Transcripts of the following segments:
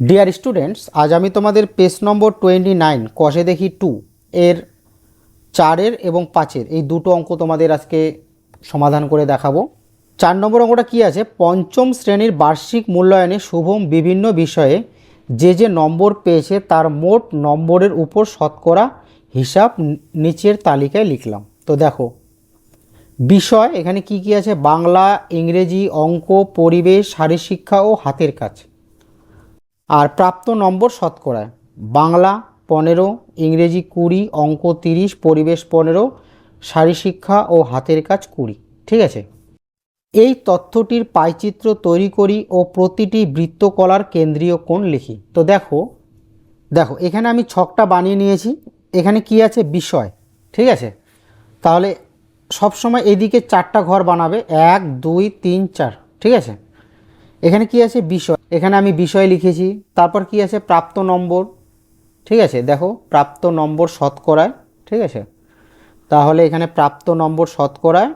Dear students আজ আমি তোমাদের পেজ নম্বর টোয়েন্টি নাইন কষে দেখি টু এর চারের এবং পাঁচের, এই দুটো অঙ্ক তোমাদের আজকে সমাধান করে দেখাবো। চার নম্বর অঙ্কটা কি আছে? পঞ্চম শ্রেণির বার্ষিক মূল্যায়নে শুভম বিভিন্ন বিষয়ে যে যে নম্বর পেয়েছে তার মোট নম্বরের উপর শতকরা হিসাব নিচের তালিকায় লিখলাম। তো দেখো, বিষয়, এখানে কি কি আছে? বাংলা, ইংরেজি, অঙ্ক, পরিবেশ শারীরশিক্ষা ও হাতের কাজ। আর প্রাপ্ত নম্বর শতকরায় বাংলা পনেরো, ইংরেজি কুড়ি, অঙ্ক তিরিশ, পরিবেশ পনেরো শারীরশিক্ষা ও হাতের কাজ কুড়ি। ঠিক আছে? এই তথ্যটির পাইচিত্র তৈরি করি ও প্রতিটি বৃত্তকলার কেন্দ্রীয় কোণ লিখি। তো দেখো দেখো, এখানে আমি ছকটা বানিয়ে নিয়েছি। এখানে কি আছে? বিষয়। ঠিক আছে? তাহলে সবসময় এদিকে চারটা ঘর বানাবে। এক, দুই, তিন, চার। ঠিক আছে? এখানে কি আছে? বিষয়। এখানে আমি বিষয় লিখেছি। তারপর কি আছে? প্রাপ্ত নম্বর। ঠিক আছে? দেখো, প্রাপ্ত নম্বর শতকরায়। ঠিক আছে? তাহলে এখানে প্রাপ্ত নম্বর শতকরায়।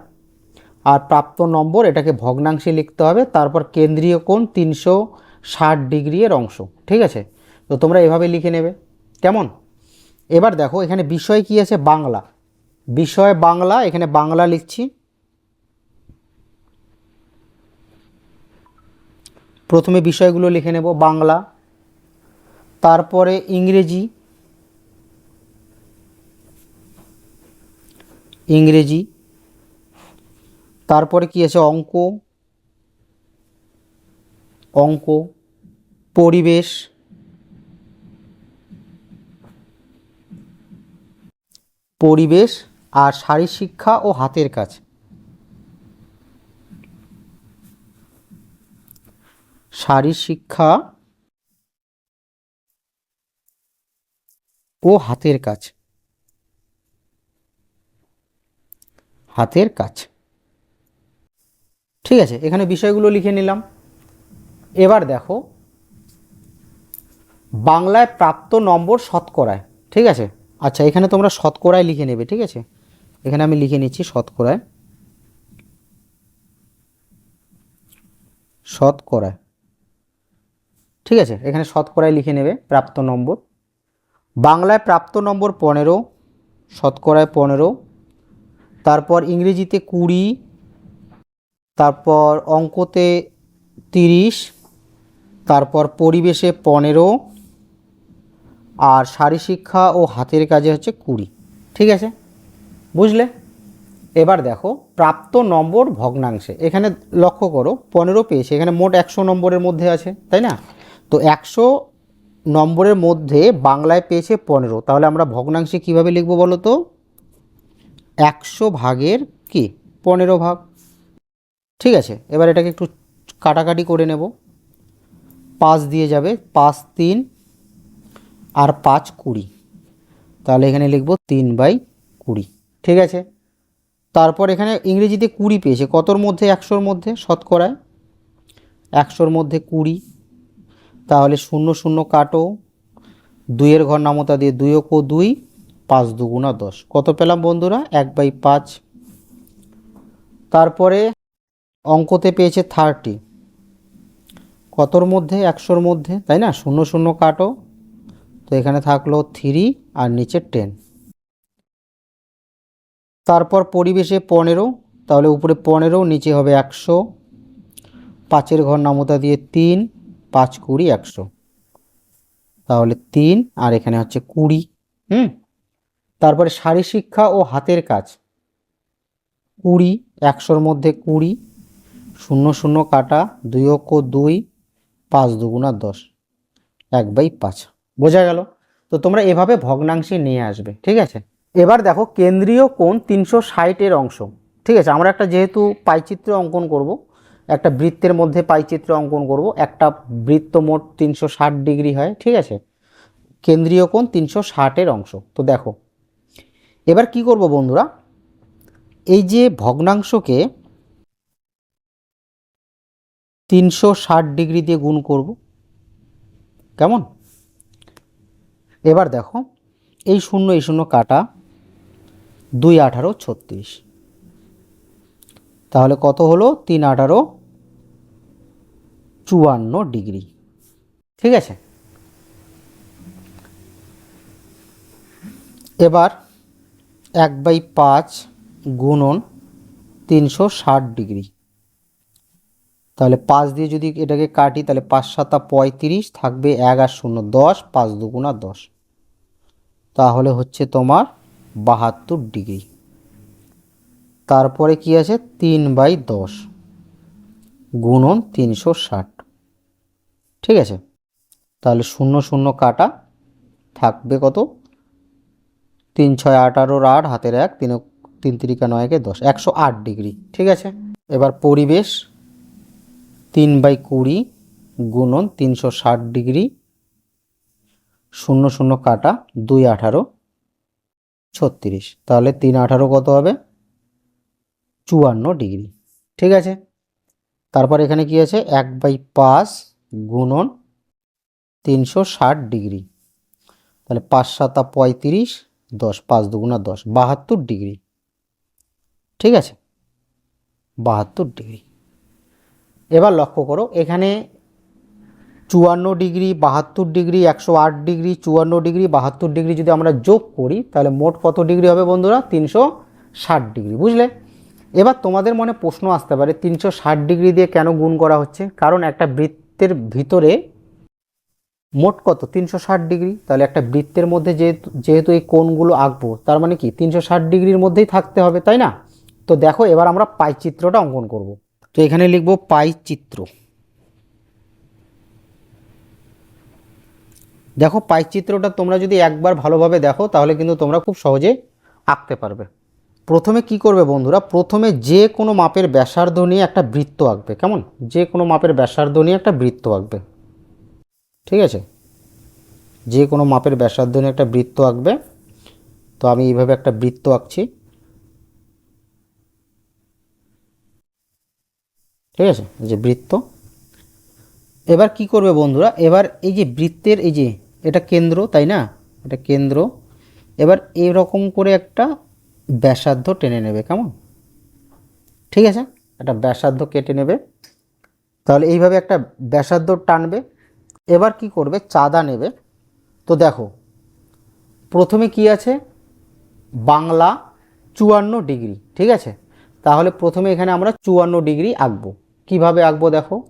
আর প্রাপ্ত নম্বর, এটাকে ভগ্নাংশে লিখতে হবে। তারপর কেন্দ্রীয় কোণ তিনশো ষাট ডিগ্রি এর অংশ। ঠিক আছে? তো তোমরা এভাবে লিখে নেবে। কেমন? এবার দেখো, এখানে বিষয় কি আছে? বাংলা। বিষয় বাংলা, এখানে বাংলা লিখছি। প্রথমে বিষয়গুলো লিখে নেব, বাংলা, তারপরে ইংরেজি ইংরেজি, তারপরে কি আছে, অঙ্ক অঙ্ক, পরিবেশ পরিবেশ আর শারীর শিক্ষা ও হাতের কাজ। শারীরশিক্ষা ও হাতের কাজ। হাতের কাজ। ঠিক আছে, এখানে বিষয়গুলো লিখে নিলাম। এবার দেখো, বাংলায় প্রাপ্ত নম্বর শতকরায়, ঠিক আছে? আচ্ছা এখানে তোমরা শতকরায় লিখে নেবে, ঠিক আছে? এখানে আমি লিখে নিচ্ছি শতকরায়। শতকরায়। ঠিক আছে? এখানে শতকরায় লিখে নেবে প্রাপ্ত নম্বর। বাংলায় প্রাপ্ত নম্বর পনেরো, শতকরায় পনেরো। তারপর ইংরেজিতে কুড়ি, তারপর অঙ্কতে তিরিশ, তারপর পরিবেশে পনেরো, আর শারীরশিক্ষা ও হাতের কাজে হচ্ছে কুড়ি। ঠিক আছে? বুঝলে? এবার দেখো, প্রাপ্ত নম্বর ভগ্নাংশে। এখানে লক্ষ্য করো, পনেরো পেয়েছে। এখানে মোট একশো নম্বরের মধ্যে আছে, তাই না? তো একশো নম্বরের মধ্যে বাংলায় পেয়েছে পনেরো। তাহলে আমরা ভগ্নাংশে কীভাবে লিখব বলো তো? একশো ভাগের কি? পনেরো ভাগ। ঠিক আছে, এবার এটাকে একটু কাটাকাটি করে নেব। পাঁচ দিয়ে যাবে, পাঁচ তিন আর পাঁচ কুড়ি। তাহলে এখানে লিখব তিন বাই কুড়ি। ঠিক আছে, তারপর এখানে ইংরেজিতে কুড়ি পেয়েছে। কতর মধ্যে? একশোর মধ্যে শতকরায়। একশোর মধ্যে কুড়ি তাহলে শূন্য শূন্য কাটো, দুইয়ের ঘর নামতা দিয়ে দুই কো দুই, পাঁচ দুগুণা দশ। কত পেলাম বন্ধুরা? এক বাই পাঁচ। তারপরে অঙ্কতে পেয়েছে থার্টি কতর মধ্যে? একশোর মধ্যে, তাই না? শূন্য শূন্য কাটো। তো এখানে থাকল থ্রি আর নিচে টেন তারপর পরিবেশে পনেরো, তাহলে উপরে পনেরো, নিচে হবে একশো। পাঁচের ঘর নামতা দিয়ে তিন পাঁচ কুড়ি একশো। তাহলে তিন, আর এখানে হচ্ছে কুড়ি, হুম? তারপরে শারীরশিক্ষা ও হাতের কাজ। কুড়ি, একশোর মধ্যে কুড়ি, শূন্য শূন্য কাটা, দুই অক্ষ দুই, পাঁচ দুগুণা দশ, এক বাই পাঁচ। বোঝা গেল? তো তোমরা এভাবে ভগ্নাংশে নিয়ে আসবে, ঠিক আছে? এবার দেখো কেন্দ্রীয় কোণ তিনশো ষাটের অংশ, ঠিক আছে? আমরা একটা যেহেতু পাইচিত্র অঙ্কন করব একটা বৃত্তের মধ্যে পাইচিত্র অঙ্কন করব। একটা বৃত্ত মোট তিনশো ষাট ডিগ্রি হয়, ঠিক আছে? কেন্দ্রীয় কোণ তিনশো ষাটের অংশ। তো দেখো, এবার কি করব বন্ধুরা? এই যে ভগ্নাংশকে তিনশো ষাট ডিগ্রি দিয়ে গুণ করব। কেমন? এবার দেখো, এই শূন্য এই শূন্য কাটা দুই আঠারো ছত্রিশ। তাহলে কত হলো? তিন আঠারো চুয়ান্ন ডিগ্রি। ঠিক আছে? এবার এক বাই পাঁচ গুণন তিনশো ষাট ডিগ্রি। তাহলে পাঁচ দিয়ে যদি এটাকে কাটি, তাহলে পাঁচ সাতা পঁয়ত্রিশ থাকবে এক আর শূন্য দশ, পাঁচ দুগুণা দশ। তাহলে হচ্ছে তোমার বাহাত্তর ডিগ্রি। তারপরে কি আছে? তিন বাই দশ গুণন তিনশো ষাট। ঠিক আছে? তাহলে শূন্য শূন্য কাটা থাকবে কত? তিন ছয় আঠারোর আট, হাতের এক, তিন তিন তিরিকা নয়কে দশ, একশো আট ডিগ্রি, ঠিক আছে? এবার পরিবেশ, তিন বাই কুড়ি গুণন তিনশো ষাট ডিগ্রি, শূন্য শূন্য কাটা দুই আঠারো, ছত্রিশ, তাহলে তিন আঠারো কত হবে? চুয়ান্ন ডিগ্রি, ঠিক আছে? তারপর এখানে কি আছে? এক বাই পাঁচ গুণন তিনশো ষাট ডিগ্রি। তাহলে পাঁচ সাতা পঁয়ত্রিশ, দশ পাঁচ দুগুণা দশ, বাহাত্তর ডিগ্রি। ঠিক আছে? বাহাত্তর ডিগ্রি। এবার লক্ষ্য করো, এখানে চুয়ান্ন ডিগ্রি, বাহাত্তর ডিগ্রি, একশো আট ডিগ্রি, চুয়ান্ন ডিগ্রি, বাহাত্তর ডিগ্রি যদি আমরা যোগ করি, তাহলে মোট কত ডিগ্রি হবে বন্ধুরা? তিনশো ষাট ডিগ্রি, বুঝলে? এবার তোমাদের মনে প্রশ্ন আসতে পারে, তিনশো ষাট ডিগ্রি দিয়ে কেন গুণ করা হচ্ছে? কারণ একটা বৃত্তের ভিতরে মোট কত? তিনশো ষাট ডিগ্রি। তাহলে একটা বৃত্তের মধ্যে যেহেতু যেহেতু এই কোণগুলো আঁকবো, তার মানে কি? তিনশো ষাট ডিগ্রির মধ্যেই থাকতে হবে, তাই না? তো দেখো, এবার আমরা পাই চিত্রটা অঙ্কন করব। তো এখানে লিখব পাই চিত্র। দেখো, পাই চিত্রটা তোমরা যদি একবার ভালোভাবে দেখো, তাহলে কিন্তু তোমরা খুব সহজে আঁকতে পারবে। প্রথমে কি করবে বন্ধুরা? প্রথমে যে কোনো মাপের ব্যাসার্ধ নিয়ে একটা বৃত্ত আঁকবে। কেমন? যে কোনো মাপের ব্যাসার্ধ নিয়ে একটা বৃত্ত আঁকবে। ঠিক আছে? যে কোনো মাপের ব্যাসার্ধ নিয়ে একটা বৃত্ত আঁকবে। তো আমি এইভাবে একটা বৃত্ত আঁকছি। ঠিক আছে? যে বৃত্ত। এবার কি করবে বন্ধুরা? এবার এই যে বৃত্তের এই যে, এটা কেন্দ্র, তাই না? এটা কেন্দ্র। এবার এরকম করে একটা ব্যাসার্ধ টেনে নেবে, কেমন? ঠিক আছে? একটা ব্যাসার্ধ কেটে নেবে। তাহলে এইভাবে একটা ব্যাসার্ধ টানবে। এবার কি করবে? চাঁদা নেবে। তো দেখো, প্রথমে কি আছে? বাংলা চুয়ান্ন ডিগ্রি, ঠিক আছে? তাহলে প্রথমে এখানে আমরা চুয়ান্ন ডিগ্রি আঁকবো। কীভাবে আঁকবো দেখো?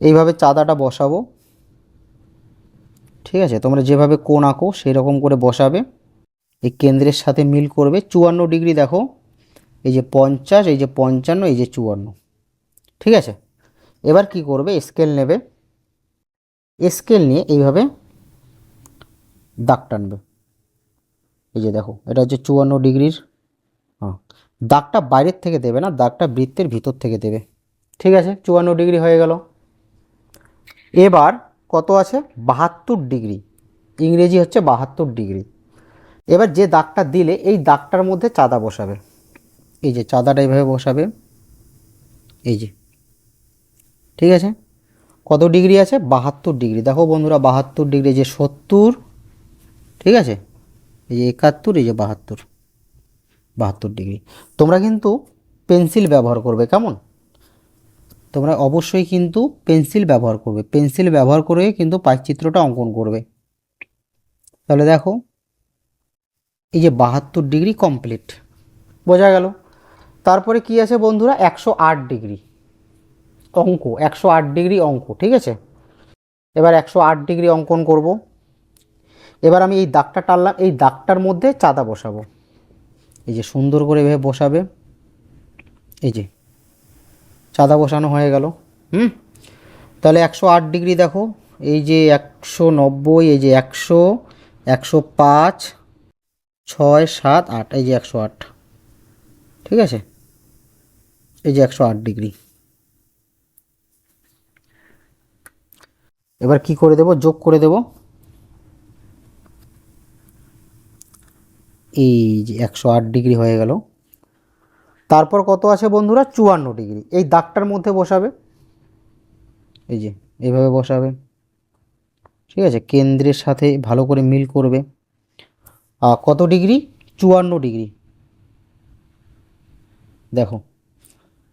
এইভাবে চাঁদাটা বসাবো। ঠিক আছে? তোমরা যেভাবে কোন আঁকো সেই রকম করে বসাবে। এই কেন্দ্রের সাথে মিল করবে চুয়ান্ন ডিগ্রি, দেখো। এই যে পঞ্চাশ, এই যে পঞ্চান্ন, এই যে চুয়ান্ন। ঠিক আছে? এবার কি করবে? স্কেল নেবে। স্কেল নিয়ে এইভাবে দাগ টানবে। এই যে দেখো, এটা হচ্ছে চুয়ান্ন ডিগ্রির হ্যাঁ। দাগটা বাইরের থেকে দেবে না, দাগটা বৃত্তের ভিতর থেকে দেবে। ঠিক আছে? চুয়ান্ন ডিগ্রি হয়ে গেল। এবার কত আছে? বাহাত্তর ডিগ্রি। ইংরেজি হচ্ছে বাহাত্তর ডিগ্রি। এবার যে দাগটা দিলে এই দাগটার মধ্যে চাঁদা বসাবে। এই যে চাঁদাটা এইভাবে বসাবে। এই যে। ঠিক আছে? কত ডিগ্রি আছে? বাহাত্তর ডিগ্রি। দেখো বন্ধুরা, বাহাত্তর ডিগ্রি যে সত্তর। ঠিক আছে? এই যে একাত্তর, এই যে বাহাত্তর। বাহাত্তর ডিগ্রি। তোমরা কিন্তু পেন্সিল ব্যবহার করবে, কেমন? তোমরা অবশ্যই কিন্তু পেন্সিল ব্যবহার করবে। পেন্সিল ব্যবহার করে কিন্তু পাইচিত্রটা অঙ্কন করবে। তাহলে দেখো এই যে বাহাত্তর ডিগ্রি কমপ্লিট বোঝা গেল? তারপরে কি আছে বন্ধুরা? একশো আট ডিগ্রি অঙ্ক, একশো আট ডিগ্রি অঙ্ক, ঠিক আছে? এবার একশো আট ডিগ্রি অঙ্কন করব। এবার আমি এই দাগটা টানলাম, এই দাগটার মধ্যে চাঁদা বসাবো। এই যে সুন্দর করে এভাবে বসাবে। এই যে চাঁদা বসানো হয়ে গেল, হুম? তাহলে একশো আট ডিগ্রি দেখো, এই যে একশো নব্বই, এই যে একশো একশো পাঁচ ছয় সাত আট, এই যে একশো আট। ঠিক আছে? এই যে একশো আট ডিগ্রি। এবার কি করে দেব? যোগ করে দেব। এই যে একশো আট ডিগ্রি হয়ে গেল। তারপর কত আছে বন্ধুরা? চুয়ান্ন ডিগ্রি। এই দাগটার মধ্যে বসাবে। এই যে, এইভাবে বসাবে। ঠিক আছে? কেন্দ্রের সাথে ভালো করে মিল করবে। কত ডিগ্রি? চুয়ান্ন ডিগ্রি। দেখো,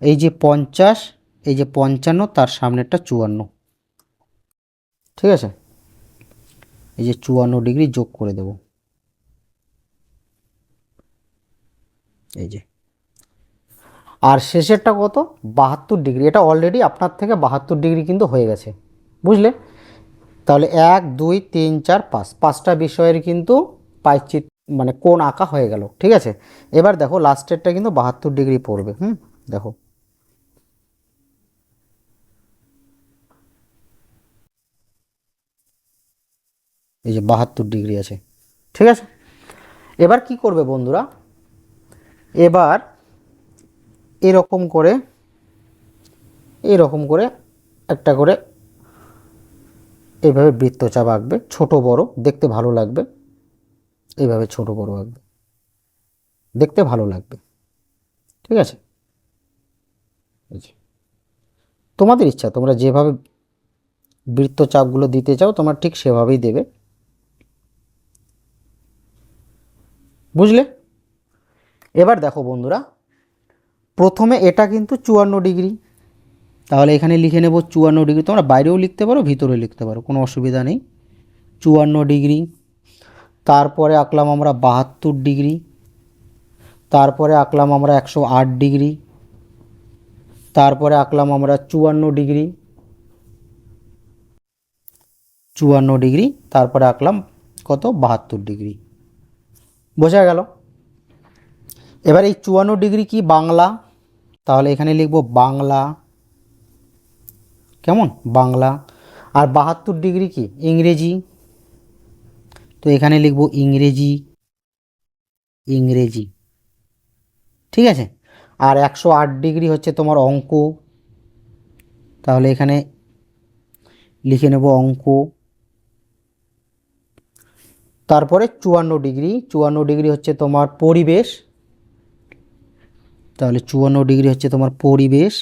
এই যে পঞ্চাশ, এই যে পঞ্চান্ন, তার সামনেরটা চুয়ান্ন। ঠিক আছে? এই যে চুয়ান্ন ডিগ্রি যোগ করে দেব। এই যে। আর শেষেরটা কত? বাহাত্তর ডিগ্রি। এটা অলরেডি আপনার থেকে বাহাত্তর ডিগ্রি কিন্তু হয়ে গেছে। বুঝলে? তাহলে এক, দুই, তিন, চার, পাঁচ। পাঁচটা বিষয়ের কিন্তু পাইচিত মানে কোন আঁকা হয়ে গেল, ঠিক আছে? এবার দেখো লাস্টেরটা কিন্তু বাহাত্তর ডিগ্রি পড়বে, হুম? দেখো। এই যে বাহাত্তর ডিগ্রি আছে, ঠিক আছে? এবার কি করবে বন্ধুরা? এবার এরকম করে এরকম করে একটা করে এইভাবে বৃত্তচাপ আঁকবে, ছোট বড়, দেখতে ভালো লাগবে। এইভাবে ছোট বড় আঁকবে। দেখতে ভালো লাগবে। ঠিক আছে? তোমাদের ইচ্ছা, তোমরা যেভাবে বৃত্তচাপগুলো দিতে চাও, তোমরা ঠিক সেভাবেই দেবে। বুঝলে? এবার দেখো বন্ধুরা, প্রথমে এটা কিন্তু চুয়ান্ন ডিগ্রি। তাহলে এখানে লিখে নেব চুয়ান্ন ডিগ্রি। তোমরা বাইরেও লিখতে পারো, ভিতরেও লিখতে পারো, কোনো অসুবিধা নেই। চুয়ান্ন ডিগ্রি। তারপরে আঁকলাম আমরা বাহাত্তর ডিগ্রি, তারপরে আঁকলাম আমরা একশো আট ডিগ্রি, তারপরে আঁকলাম আমরা চুয়ান্ন ডিগ্রি চুয়ান্ন ডিগ্রি, তারপরে আঁকলাম কত? বাহাত্তর ডিগ্রি। বোঝা গেল? এবার এই চুয়ান্ন ডিগ্রি কি বাংলা? তাহলে এখানে লিখব বাংলা। কেমন? বাংলা। আর বাহাত্তর ডিগ্রি কি? ইংরেজি। তো এখানে লিখব ইংরেজি ইংরেজি। ঠিক আছে? আর একশো আট ডিগ্রি হচ্ছে তোমার অঙ্ক। তাহলে এখানে লিখে নেব অঙ্ক। তারপরে চুয়ান্ন ডিগ্রি। চুয়ান্ন ডিগ্রি হচ্ছে তোমার পরিবেশ। তাহলে চুয়ান্ন ডিগ্রি হচ্ছে তোমার পরিবেশ।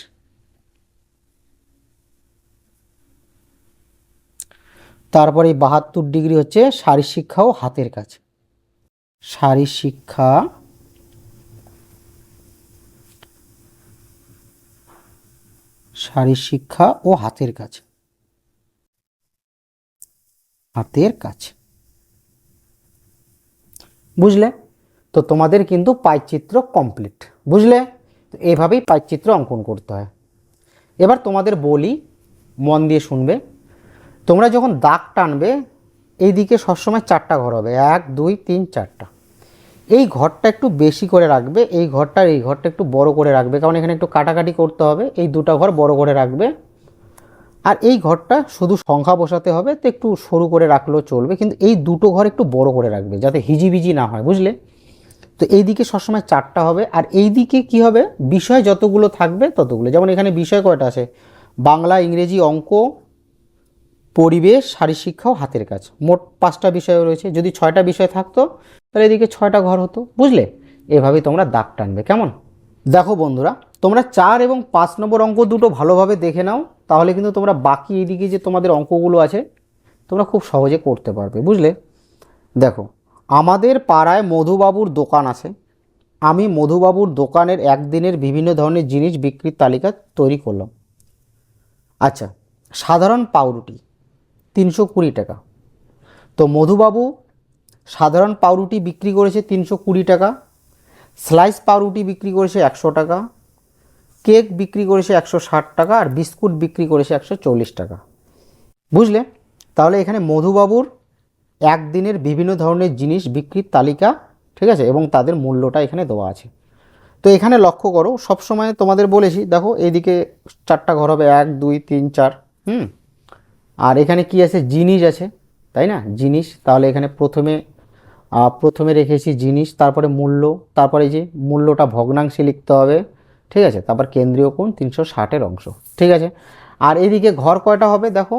তারপরে বাহাত্তর ডিগ্রি হচ্ছে শারীর শিক্ষা ও হাতের কাজ। শারীর শিক্ষা শারীর শিক্ষা ও হাতের কাজ। হাতের কাজ। বুঝলে? তো তোমাদের কিন্তু পাইচিত্র কমপ্লিট বুঝলে? তো এভাবেই পাইচিত্র অঙ্কন করতে হয়। এবার তোমাদের বলি, মন দিয়ে শুনবে। তোমরা যখন দাগ টানবে এই দিকে সবসময় চারটা ঘর হবে। এক, দুই, তিন, চারটা। এই ঘরটা একটু বেশি করে রাখবে, এই ঘরটা এই ঘরটা একটু বড় করে রাখবে। কারণ এখানে একটু কাটাকাটি করতে হবে, এই দুটো ঘর বড় করে রাখবে। আর এই ঘরটা শুধু সংখ্যা বসাতে হবে, তো একটু সরু করে রাখলেও চলবে। কিন্তু এই দুটো ঘর একটু বড় করে রাখবে, যাতে হিজিবিজি না হয়, বুঝলে? তো এই দিকে সবসময় চারটা হবে। আর এই দিকে কি হবে? বিষয় যতগুলো থাকবে ততগুলো। যেমন এখানে বিষয় কয়টা আছে? বাংলা, ইংরেজি, অঙ্ক পরিবেশ শারীর শিক্ষা ও হাতের কাজ। মোট পাঁচটা বিষয় রয়েছে। যদি ছয়টা বিষয় থাকতো, তাহলে এদিকে ছয়টা ঘর হতো। বুঝলে? এভাবেই তোমরা দাগ টানবে। কেমন? দেখো বন্ধুরা, তোমরা চার এবং পাঁচ নম্বর অঙ্ক দুটো ভালোভাবে দেখে নাও, তাহলে কিন্তু তোমরা বাকি এদিকে যে তোমাদের অঙ্কগুলো আছে, তোমরা খুব সহজে করতে পারবে। বুঝলে? দেখো, আমাদের পাড়ায় মধুবাবুর দোকান আছে। আমি মধুবাবুর দোকানের একদিনের বিভিন্ন ধরনের জিনিস বিক্রির তালিকা তৈরি করলাম। আচ্ছা সাধারণ পাউরুটি। তিনশো কুড়ি টাকা। তো মধুবাবু সাধারণ পাউরুটি বিক্রি করেছে তিনশো কুড়ি টাকা, স্লাইস পাউরুটি বিক্রি করেছে একশো টাকা, কেক বিক্রি করেছে একশো ষাট টাকা আর বিস্কুট বিক্রি করেছে একশো চল্লিশ টাকা। বুঝলে? তাহলে এখানে মধুবাবুর একদিনের বিভিন্ন ধরনের জিনিস বিক্রির তালিকা, ঠিক আছে? এবং তাদের মূল্যটা এখানে দেওয়া আছে। তো এখানে লক্ষ্য করো সব সময় তোমাদের বলেছি, দেখো এইদিকে চারটা ঘর হবে, এক, দুই, তিন, চার, হুম? আর এখানে কি আছে? জিনিস আছে, তাই না? জিনিস, তাহলে এখানে প্রথমে প্রথমে রেখেছি জিনিস, তারপরে মূল্য, তারপরে যে মূল্যটা ভগ্নাংশে লিখতে হবে, ঠিক আছে? তারপর কেন্দ্রীয় কোণ তিনশো ষাটের অংশ, ঠিক আছে? আর এদিকে ঘর কয়টা হবে? দেখো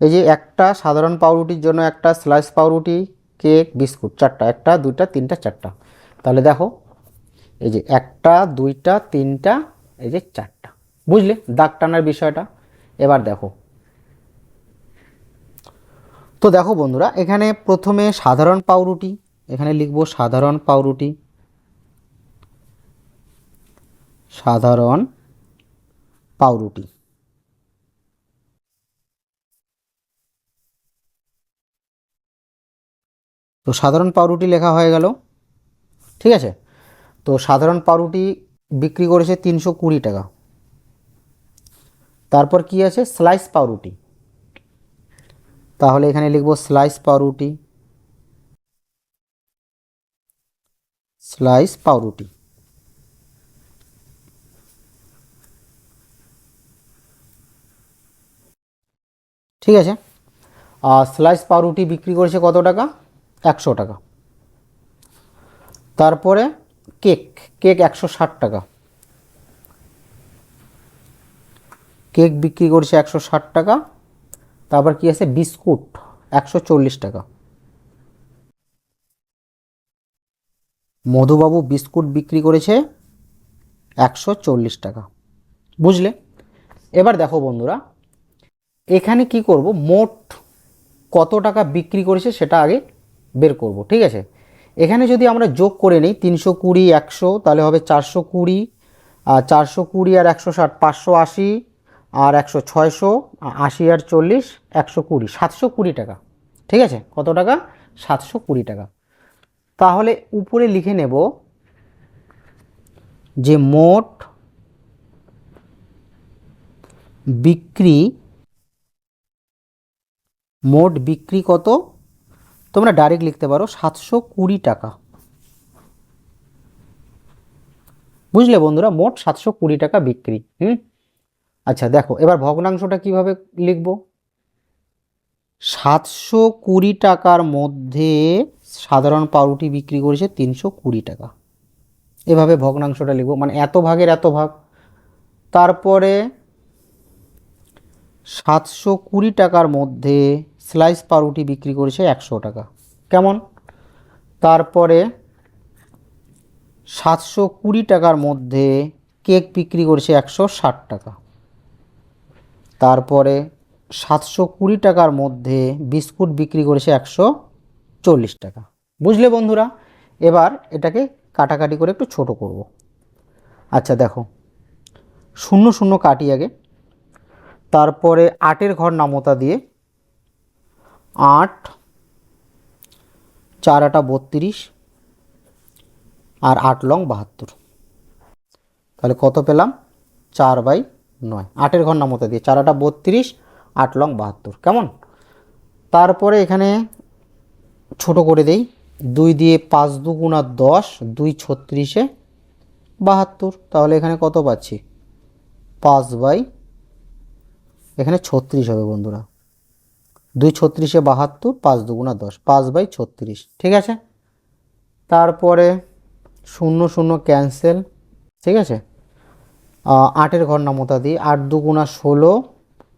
এই যে একটা সাধারণ পাউরুটির জন্য একটা স্লাইস পাউরুটি কেক বিস্কুট চারটা, একটা, দুইটা, তিনটা, চারটা। তাহলে দেখো, এই যে একটা, দুইটা, তিনটা, এই যে চারটা। বুঝলে? দাগ টানার বিষয়টা। এবার দেখো তো দেখো বন্ধুরা, এখানে প্রথমে সাধারণ পাউরুটি, এখানে লিখব সাধারণ পাউরুটি। সাধারণ পাউরুটি। তো সাধারণ পাউরুটি লেখা হয়ে গেল, ঠিক আছে? তো সাধারণ পাউরুটি বিক্রি করেছে তিনশো কুড়ি টাকা। তারপর কি আছে? স্লাইস পাউরুটি। তাহলে এখানে লিখব স্লাইস পাউরুটি। স্লাইস পাউরুটি। ঠিক আছে? আর স্লাইস পাউরুটি বিক্রি করেছে কত টাকা? একশো টাকা। তারপরে কেক কেক একশো ষাট টাকা। কেক বিক্রি করছে একশো ষাট টাকা। তারপর কি আছে? বিস্কুট, একশো চল্লিশ টাকা। মধুবাবু বিস্কুট বিক্রি করেছে একশো চল্লিশ টাকা। বুঝলে? এবার দেখো বন্ধুরা, এখানে কি করব? মোট কত টাকা বিক্রি করেছে সেটা আগে বের করব, ঠিক আছে? এখানে যদি আমরা যোগ করে নিই, তিনশো কুড়ি, একশো, তাহলে হবে চারশো কুড়ি, আর চারশো কুড়ি আর একশো ষাট, পাঁচশো আশি আর একশো ছয়শো আশি আর চল্লিশ, একশো কুড়ি, সাতশো কুড়ি টাকা। ঠিক আছে? কত টাকা? সাতশো কুড়ি টাকা। তাহলে উপরে লিখে নেব যে মোট বিক্রি মোট বিক্রি কত? তোমরা ডাইরেক্ট লিখতে পারো, সাতশো কুড়ি টাকা। বুঝলে বন্ধুরা? মোট সাতশো কুড়ি টাকা বিক্রি। হুম? আচ্ছা দেখো, এবার ভগ্নাংশটা কীভাবে লিখব? সাতশো কুড়ি টাকার মধ্যে সাধারণ পাউরুটি বিক্রি করেছে তিনশো কুড়ি টাকা। এভাবে ভগ্নাংশটা লিখব মানে এত ভাগের এত ভাগ। তারপরে সাতশো কুড়ি টাকার মধ্যে স্লাইস পাউরুটি বিক্রি করেছে একশো টাকা। কেমন? তারপরে সাতশো কুড়ি টাকার মধ্যে কেক বিক্রি করেছে একশো ষাট টাকা। তারপরে সাতশো কুড়ি টাকার মধ্যে বিস্কুট বিক্রি করেছে একশো চল্লিশ টাকা। বুঝলে বন্ধুরা? এবার এটাকে কাটাকাটি করে একটু ছোট করব। আচ্ছা দেখো। শূন্য শূন্য কাটি আগে। তারপরে আটের ঘর নামতা দিয়ে আট, চার আটা বত্রিশ আর আট লং বাহাত্তর। তাহলে কত পেলাম? চার বাই নয়। আটের ঘর নামতা দিয়ে। চার আটা বত্রিশ, আট লং বাহাত্তর। কেমন? তারপরে এখানে ছোট করে দেই। দুই দিয়ে পাঁচ দুগুণা দশ, দুই ছত্রিশে বাহাত্তর। তাহলে এখানে কত পাচ্ছি? পাঁচ বাই এখানে ছত্রিশ হবে বন্ধুরা। দুই ছত্রিশে বাহাত্তর, পাঁচ দুগুণা দশ, পাঁচ বাই ছত্রিশ। ঠিক আছে? তারপরে শূন্য শূন্য ক্যান্সেল। ঠিক আছে? আটের ঘর নামতা দিই আট দুগুণা ষোলো,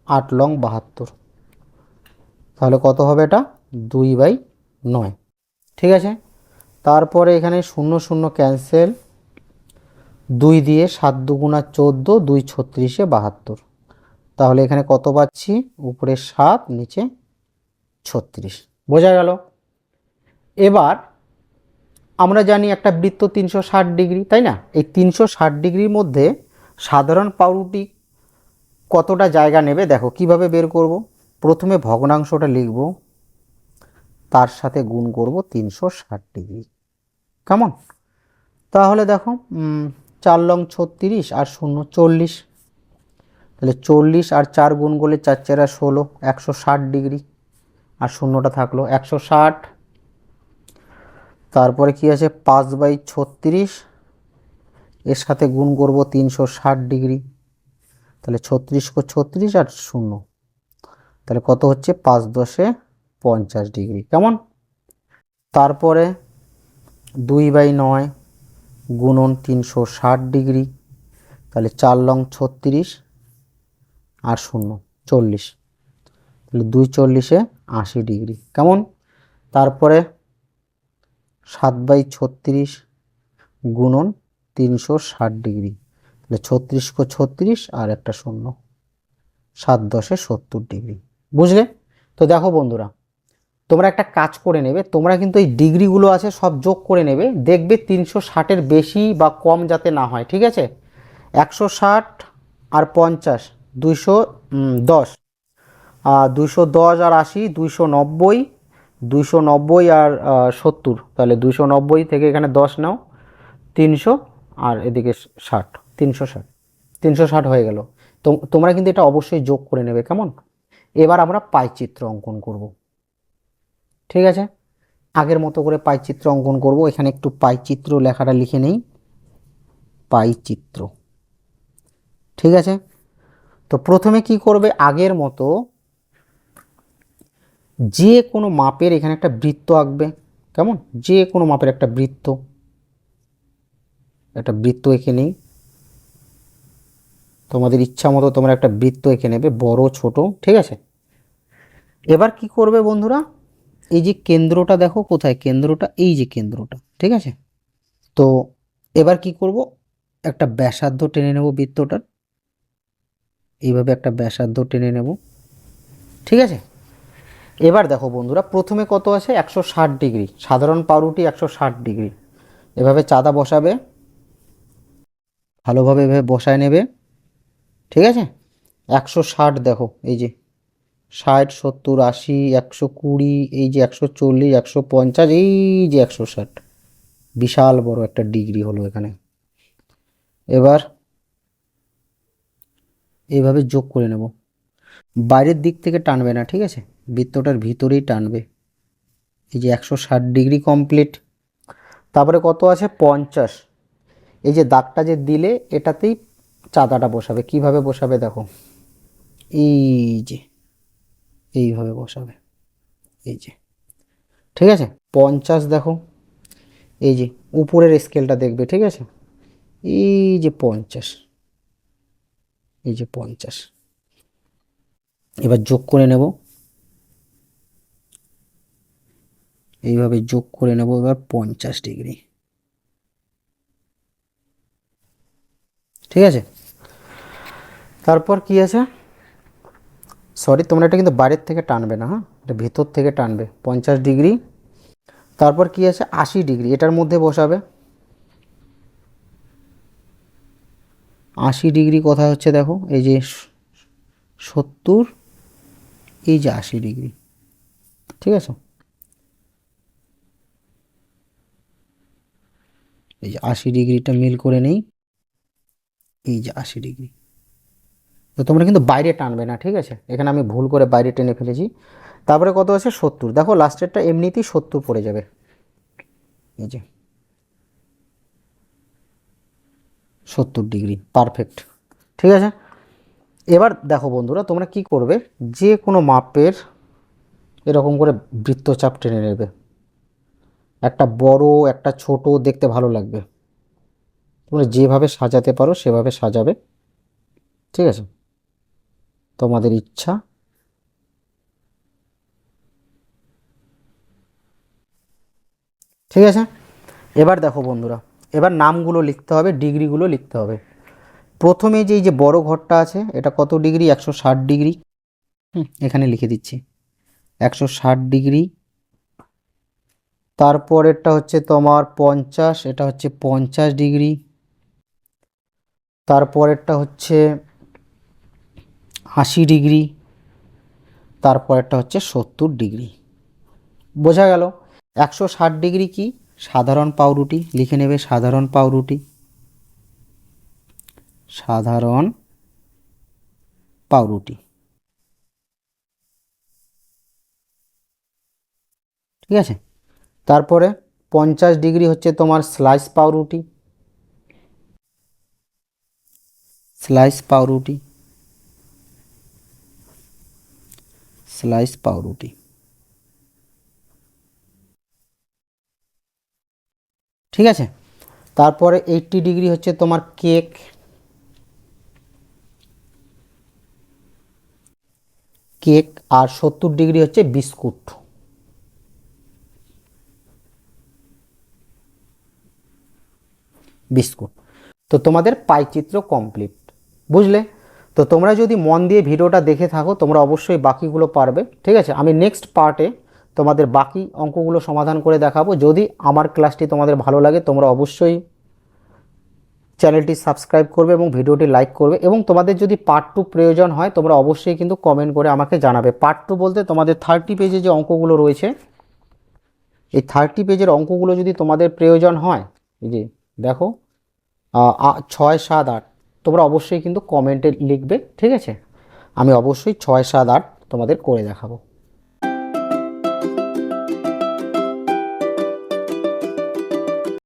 আট লং বাহাত্তর। তাহলে কত হবে এটা? দুই বাই নয়। ঠিক আছে? তারপরে এখানে শূন্য শূন্য ক্যান্সেল দুই দিয়ে সাত দুগুণা চোদ্দ, দুই ছত্রিশে বাহাত্তর। তাহলে এখানে কত পাচ্ছি? উপরে সাত, নিচে ছত্রিশ। বোঝা গেল? এবার আমরা জানি একটা বৃত্ত তিনশো ষাট ডিগ্রি, তাই না? এই তিনশো ষাট ডিগ্রির মধ্যে সাধারণ পাউরুটি কতটা জায়গা নেবে? দেখো, কীভাবে বের করব? প্রথমে ভগ্নাংশটা লিখব। তার সাথে গুণ করব তিনশো ষাট ডিগ্রি। কেমন? তাহলে দেখো চার লং ছত্রিশ আর শূন্য চল্লিশ। তাহলে চল্লিশ আর চার গুণ করলে চার চারা ষোলো, একশো ষাট ডিগ্রি। আর শূন্যটা থাকল একশো ষাট। তারপরে কি আছে? পাঁচ বাই ছত্রিশ এর সাথে গুণ করব তিনশো ষাট ডিগ্রি। তাহলে ছত্রিশ ছত্রিশ আর শূন্য। তাহলে কত হচ্ছে? পাঁচ দশে পঞ্চাশ ডিগ্রি। কেমন? তারপরে দুই বাই নয় গুণন তিনশো ষাট ডিগ্রি। তাহলে চার লং ছত্রিশ আর শূন্য, চল্লিশ। তাহলে দুই চল্লিশে আশি ডিগ্রি। কেমন? তারপরে সাত বাই ছত্রিশ গুণন তিনশো ষাট ডিগ্রি। তাহলে ছত্রিশ কো ছত্রিশ আর একটা শূন্য। সাত দশে সত্তর ডিগ্রি। বুঝলে? তো দেখো বন্ধুরা, তোমরা একটা কাজ করে নেবে, তোমরা কিন্তু এই ডিগ্রিগুলো আছে সব যোগ করে নেবে, দেখবে তিনশো ষাটের বেশি বা কম যাতে না হয়, ঠিক আছে? একশো ষাট আর পঞ্চাশ, দুইশো দশ। দুইশো দশ আর আশি, দুইশো নব্বই দুইশো নব্বই আর সত্তর। তাহলে দুইশো নব্বই থেকে এখানে দশ নাও, তিনশো আর এদিকে ষাট, তিনশো ষাট তিনশো ষাট হয়ে গেল। তোমরা কিন্তু এটা অবশ্যই যোগ করে নেবে, কেমন? এবার আমরা পাইচিত্র অঙ্কন করব। ঠিক আছে? আগের মতো করে পাইচিত্র অঙ্কন করব। এখানে একটু পাইচিত্র লেখাটা লিখে নেই। পাইচিত্র ঠিক আছে? তো প্রথমে কি করবে? আগের মতো যে কোনো মাপের এখানে একটা বৃত্ত আঁকবে। কেমন? যে কোনো মাপের একটা বৃত্ত। একটা বৃত্ত এঁকে নেই। তোমাদের ইচ্ছা মতো তোমরা একটা বৃত্ত এঁকে নেবে, বড়, ছোট, ঠিক আছে? এবার কি করবে বন্ধুরা? এই যে কেন্দ্রটা দেখো কোথায়? কেন্দ্রটা, এই যে কেন্দ্রটা, ঠিক আছে? তো এবার কি করব? একটা ব্যাসার্ধ টেনে নেব বৃত্তটার। এইভাবে একটা ব্যাসার্ধ টেনে নেব, ঠিক আছে? এবার দেখো বন্ধুরা, প্রথমে কত আছে? একশো ষাট ডিগ্রি। সাধারণ পাউরুটি একশো ষাট ডিগ্রি। এভাবে চাঁদা বসাবে। ভালোভাবে এভাবে বসায় নেবে। ঠিক আছে? একশো ষাট দেখো, এই যে। ষাট, সত্তর, আশি, একশো কুড়ি, এই যে একশো চল্লিশ, একশো পঞ্চাশ, এই যে একশো ষাট। বিশাল বড় একটা ডিগ্রি হলো এখানে। এবার এইভাবে যোগ করে নেব। বাইরের দিক থেকে টানবে না, ঠিক আছে? বৃত্তটার ভিতরেই টানবে। এই যে একশো ষাট ডিগ্রি কমপ্লিট। তারপরে কত আছে? পঞ্চাশ। এই যে দাগটা যে দিলে এটাতেই চাঁদাটা বসাবে। কীভাবে বসাবে দেখো? এই যে, এইভাবে বসাবে। এই যে, ঠিক আছে? পঞ্চাশ দেখো। এই যে, উপরের স্কেলটা দেখবে, ঠিক আছে? এই যে পঞ্চাশ। এই যে পঞ্চাশ। এবার যোগ করে নেব। এইভাবে যোগ করে নেব এবার পঞ্চাশ ডিগ্রি। ঠিক আছে? তারপর কি আছে? সরি তোমরা এটা কিন্তু বাইরের থেকে টানবে না হ্যাঁ? এটা ভেতর থেকে টানবে, পঞ্চাশ ডিগ্রি। তারপর কি আছে? আশি ডিগ্রি, এটার মধ্যে বসাবে। আশি ডিগ্রি কথা হচ্ছে দেখো? এই যে সত্তর, এই যে আশি ডিগ্রি। ঠিক আছে? এই যে আশি ডিগ্রিটা মিল করে নেই। এই যে আশি ডিগ্রি। তো তোমরা কিন্তু বাইরে টানবে না, ঠিক আছে? এখানে আমি ভুল করে বাইরে টেনে ফেলেছি। তারপরে কত আছে? সত্তর। দেখো লাস্টেরটা এমনিতেই সত্তর পড়ে যাবে। এই যে। সত্তর ডিগ্রি পারফেক্ট ঠিক আছে? এবার দেখো বন্ধুরা, তোমরা কি করবে? যে কোনো মাপের এরকম করে বৃত্তচাপ টেনে নেবে। একটা বড়, একটা ছোট, দেখতে ভালো লাগবে। তোমরা যেভাবে সাজাতে পারো, সেভাবে সাজাবে। ঠিক আছে? তোমাদের ইচ্ছা? ঠিক আছে? এবার দেখো বন্ধুরা, এবার নামগুলো লিখতে হবে, ডিগ্রিগুলো লিখতে হবে। প্রথমে যে যে বড় ঘরটা আছে, এটা কত ডিগ্রি? একশো ষাট ডিগ্রি। এখানে লিখে দিচ্ছি। একশো ষাট ডিগ্রি। তারপরেরটা হচ্ছে তোমার পঞ্চাশ, এটা হচ্ছে পঞ্চাশ ডিগ্রি। তারপরেরটা হচ্ছে আশি ডিগ্রি তারপরেরটা হচ্ছে সত্তর ডিগ্রি। বোঝা গেল? একশো ষাট ডিগ্রি কি? সাধারণ পাউরুটি, লিখে নেবে সাধারণ পাউরুটি। সাধারণ পাউরুটি। ঠিক আছে? তারপরে পঞ্চাশ ডিগ্রি হচ্ছে তোমার স্লাইস পাউরুটি। স্লাইস পাউরুটি স্লাইস পাউরুটি ঠিক আছে? তারপরে এইটটি ডিগ্রি হচ্ছে তোমার কেক কেক আর সত্তর ডিগ্রি হচ্ছে বিস্কুট বিস্কুট তো তোমাদের পাইচিত্র কমপ্লিট বুঝলে? তো তোমরা যদি মন দিয়ে ভিডিওটা দেখে থাকো, তোমরা অবশ্যই বাকিগুলো পারবে। ঠিক আছে? আমি নেক্সট পার্টে তোমাদের বাকি অঙ্কগুলো সমাধান করে দেখাবো। যদি আমার ক্লাসটি তোমাদের ভালো লাগে, তোমরা অবশ্যই চ্যানেলটি সাবস্ক্রাইব করবে এবং ভিডিওটি লাইক করবে। এবং তোমাদের যদি পার্ট টু প্রয়োজন হয়, তোমরা অবশ্যই কিন্তু কমেন্ট করে আমাকে জানাবে। পার্ট টু বলতে তোমাদের থার্টি পেজে যে অঙ্কগুলো রয়েছে, এই থার্টি পেজের অঙ্কগুলো যদি তোমাদের প্রয়োজন হয়, এই যে দেখো ছয়, সাত, আট তোমরা অবশ্যই কিন্তু কমেন্টে লিখবে, ঠিক আছে? আমি অবশ্যই ছয় সাত আট তোমাদের করে দেখাবো।